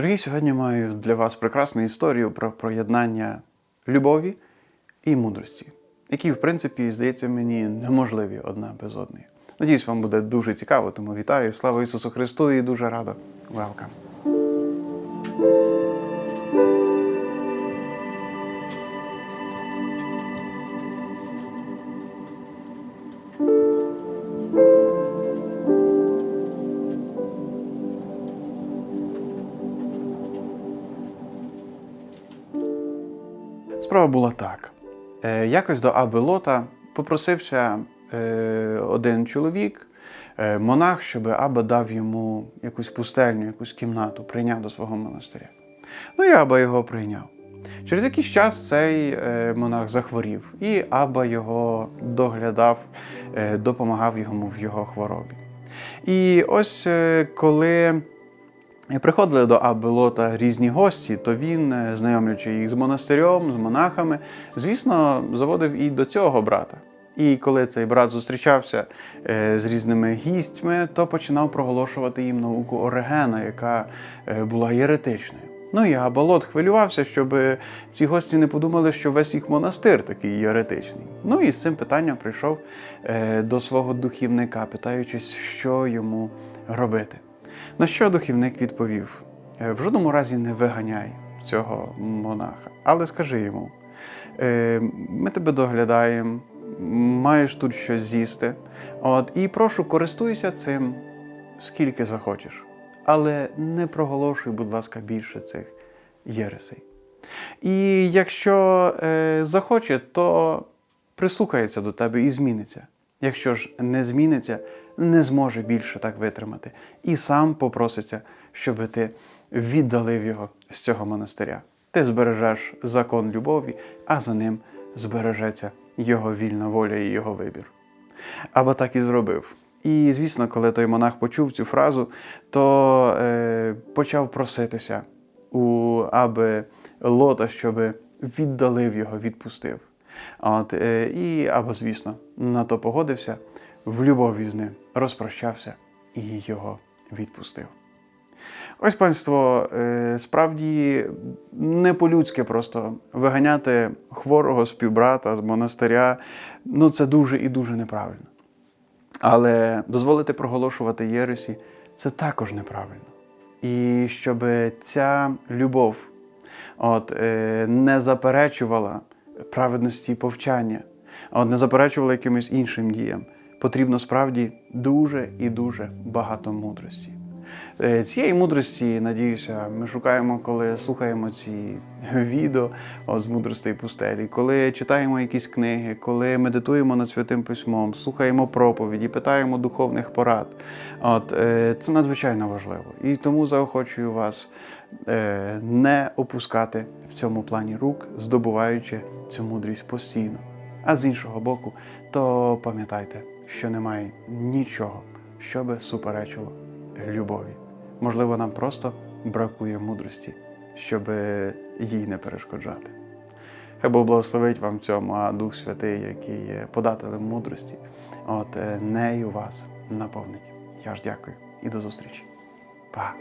Дорогі, сьогодні маю для вас прекрасну історію про проєднання любові і мудрості, які, в принципі, здається мені, неможливі одна без одної. Надіюсь, вам буде дуже цікаво, тому вітаю. Слава Ісусу Христу і дуже рада. Welcome. Справа була так. Е, якось до Аби Лота попросився е, один чоловік, е, монах, щоб Аба дав йому якусь пустельню, якусь кімнату, прийняв до свого монастиря. Ну і Аба його прийняв. Через якийсь час цей е, монах захворів, і Аба його доглядав, е, допомагав йому в його хворобі. І ось е, коли приходили до Аби Лота різні гості, то він, е, знайомлячи їх з монастирем, з монахами, звісно, заводив і до цього брата. І коли цей брат зустрічався е, з різними гістьми, то починав проголошувати їм науку Оригена, яка е, була єретичною. Ну і Абалот хвилювався, щоб ці гості не подумали, що весь їх монастир такий єретичний. Ну і з цим питанням прийшов до свого духівника, питаючись, що йому робити. На що духівник відповів: «Е, в жодному разі не виганяй цього монаха, але скажи йому: «Е, ми тебе доглядаємо, маєш тут щось з'їсти. От, і прошу, користуйся цим скільки захочеш. Але не проголошуй, будь ласка, більше цих єресей. І якщо е, захоче, то прислухається до тебе і зміниться. Якщо ж не зміниться, не зможе більше так витримати. І сам попроситься, щоб ти віддалив його з цього монастиря. Ти збережеш закон любові, а за ним збережеться його вільна воля і його вибір. Або так і зробив. І, звісно, коли той монах почув цю фразу, то е, почав проситися у аби Лота, щоб віддалив його, відпустив. От, е, і або, звісно, на то погодився, в любові з ним розпрощався і його відпустив. Ось панство, е, справді не по-людськи просто виганяти хворого співбрата з монастиря, ну це дуже і дуже неправильно. Але дозволити проголошувати Єресі це також неправильно. І щоб ця любов от, е, не заперечувала праведності повчання, от не заперечувала якимось іншим діям, потрібно справді дуже і дуже багато мудрості. Е, Цієї мудрості, надіюся, ми шукаємо, коли слухаємо ці відео з мудростей пустелі, коли читаємо якісь книги, коли медитуємо над святим письмом, слухаємо проповіді, питаємо духовних порад. От, е, Це надзвичайно важливо. І тому заохочую вас е, не опускати в цьому плані рук, здобуваючи цю мудрість постійно. А з іншого боку, то пам'ятайте, що немає нічого, що би суперечило любові. Можливо, нам просто бракує мудрості, щоб їй не перешкоджати. Хай Бог благословить вам цьому, а Дух Святий, який є подателем мудрості, от е, нею вас наповнить. Я ж дякую і до зустрічі. Па!